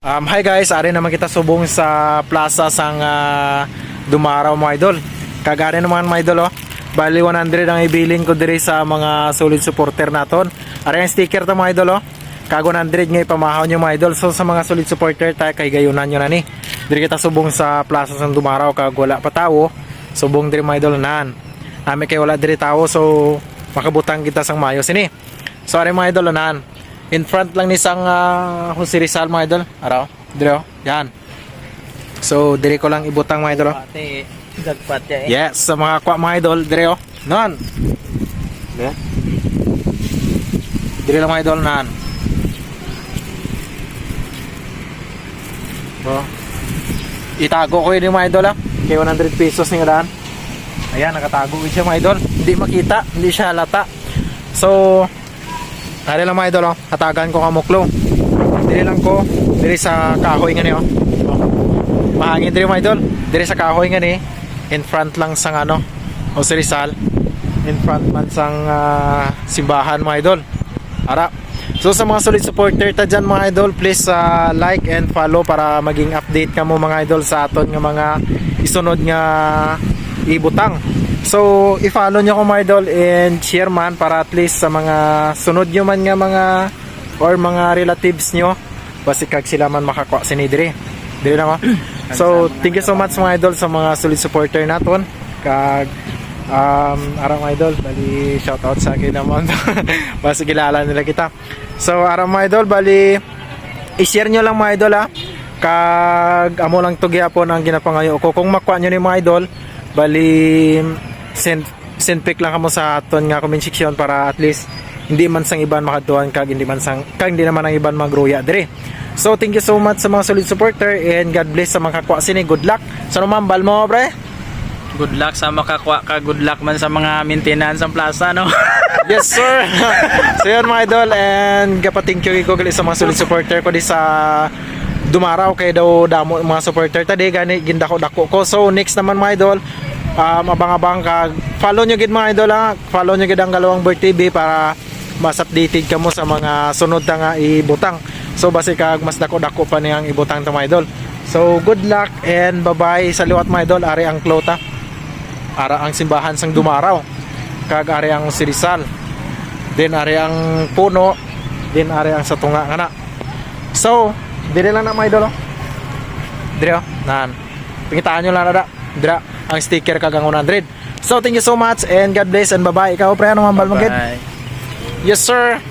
Um, hi guys, ari naman kita subong sa plaza sang ah, Dumaraw mga idol. Kagari naman mga idol oh. Bali 100 ang ibilin ko diri sa mga solid supporter naton. Ari ang sticker to mga idol oh. Kag 100 nga ipamahaw nyo mga idol. So sa mga solid supporter tayo kay gayunan nyo na ni. Diri kita subong sa plaza sang Dumaraw kag wala pa tawo. Subong diri mga idol nan. Nami kay wala diri tawo so makabutang kita sang mayo sini. So ari mga idol nan. In front lang ni sang uh, Jose Rizal mga idol. Araw. Dire oh. Yan. So dire ko lang ibutang mga idol. oh. Dagpat ya eh. Yes, sa mga kwa mga idol, dire oh. Nan. Dire. Dire lang mga idol nan. Oh. Itago ko yun mga idol ah. Kay 100 pesos ni daan. Ayan, nakatago yun siya mga idol. Hindi makita, hindi siya halata. So, Ari lang mga idol oh. Hatagan ko kamuklo. Diri lang ko, diri sa kahoy nga ni oh. Mahangin diri mga idol. Diri sa kahoy nga ni in front lang sang ano, Jose Rizal. In front man sang ah, simbahan mga idol. Ara. So sa mga solid supporter ta dyan mga idol, please ah, like and follow para maging update ka mo mga idol sa aton nga mga isunod nga ibutang. So, i-follow nyo ko mga idol and share man para at least sa mga sunod nyo man nga mga or mga relatives nyo basi kag sila man makakuha si Nidri. Dili na ko. So, thank you so much mga idol sa mga solid supporter naton. Kag um, araw mga idol, bali shout out sa akin naman. basi kilala nila kita. So, araw mga idol, bali i-share nyo lang mga idol ha. Kag amo lang to gyapon ang ginapangayo ko. Kung makuha nyo ni mga idol, bali send send pic lang kamo sa aton nga comment section para at least hindi man sang iban makatuan kag hindi man sang kag hindi naman ang iban magruya dire. So thank you so much sa mga solid supporter and God bless sa mga kakuha sini. Good luck. Sa numambal mo pre? Good luck sa makakwa ka, good luck man sa mga maintenance ng plaza, no? Yes sir. so yun mga idol and gapating you ko gali sa mga solid supporter ko di sa dumaraw kay daw damo mga supporter tadi gani gindako dako ko. So next naman mga idol um, abang-abang kag follow nyo gid mga idol ha. Follow nyo gid ang Galawang Bird TV para mas updated ka mo sa mga sunod na nga ibutang. So basi kag mas dako-dako pa niyang ibutang to mga idol. So good luck and bye-bye sa liwat mga idol. Ari ang klota. Ara ang simbahan sang dumaraw. Kag ari ang sirisal. Then ari ang puno. Then ari ang sa tunga nga na. So, dire lang na mga idol. oh. Dire oh. Nan. Pingitaan nyo lang na da. Dire ang sticker kag ang 100. So, thank you so much and God bless and bye-bye. Ikaw pre ano gid? Bye. Yes sir.